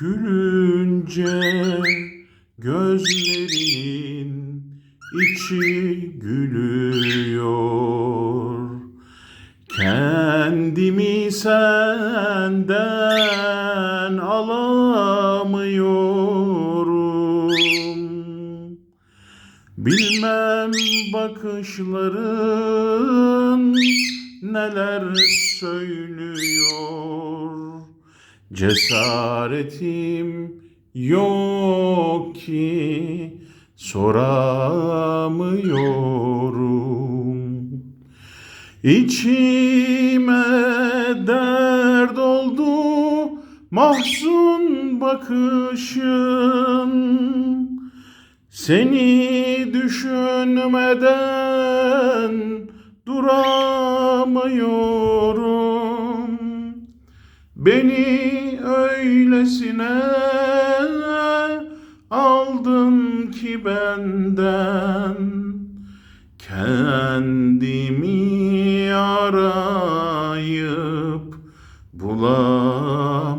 Gülünce gözlerinin içi gülüyor. Kendimi senden alamıyorum. Bilmem bakışların neler söylüyor. Cesaretim yok ki soramıyorum. İçime dert oldu mahzun bakışın. Seni düşünmeden duramıyorum. Beni öylesine aldın ki benden kendimi arayıp bulamıyorum.